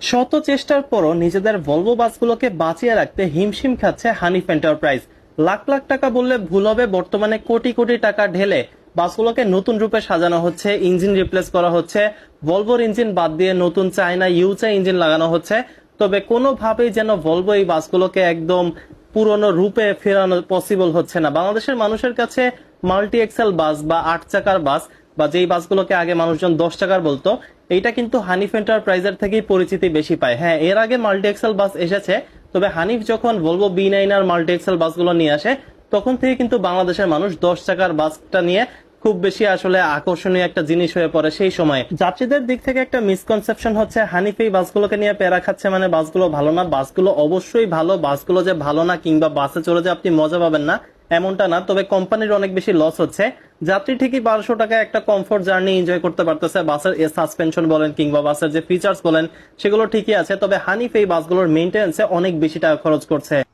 শত চেষ্টার পরও নিজেদের ভলভো বাসগুলোকে বাঁচিয়ে রাখতে হিমশিম খাচ্ছে হানিফ এন্টারপ্রাইজ লাখ লাখ টাকা বললে ভুল হবে, বর্তমানে কোটি কোটি টাকা ঢেলে বাসগুলোকে নতুন রূপে সাজানো হচ্ছে, ইঞ্জিন রিপ্লেস করা হচ্ছে। ভলভোর ইঞ্জিন বাদ দিয়ে নতুন চায়না ইউচা ইঞ্জিন লাগানো হচ্ছে। তবে কোনোভাবেই যেন ভলভো এই বাসগুলোকে একদম পুরনো রূপে ফেরানো পসিবল হচ্ছে না। বাংলাদেশের মানুষের কাছে মাল্টি এক্সেল বাস বা আট চাকার বাস বা যেই বাসগুলোকে আগে মানুষজন দশ টাকার বলতো, এইটা কিন্তু হানিফ এন্টারপ্রাইজের থেকেই পরিচিতি বেশি পায়। হ্যাঁ এর আগে মাল্টি এক্সেল বাস এসেছে, তবে হানিফ যখন বলব B nine R multi axle বাসগুলো নিয়ে আসে, তখন থেকে কিন্তু বাংলাদেশের মানুষ দশ চাকার বাসটা নিয়ে খুব বেশি আসলে আকর্ষণীয় একটা জিনিস হয়ে পড়ে সেই সময়। যাত্রীদের দিক থেকে একটা মিসকনসেপশন হচ্ছে, হানিফ এই বাসগুলোকে নিয়ে প্যারা খাচ্ছে মানে বাসগুলো ভালো না। বাসগুলো অবশ্যই ভালো, বাসগুলো যে ভালো না, কিংবা বাসে চলে যে আপনি মজা পাবেন না এমনটা না, তবে কোম্পানির অনেক বেশি লস হচ্ছে। যাত্রী ঠিকই বারোশো টাকা একটা কমফোর্ট জার্নি এনজয় করতে পারতেছে, বাসের সাসপেনশন বলেন কিংবা বাসের যে ফিচার্স বলেন, সেগুলো ঠিকই আছে, তবে হানিফ এই বাসগুলোর মেনটেন্সে অনেক বেশি টাকা খরচ করছে।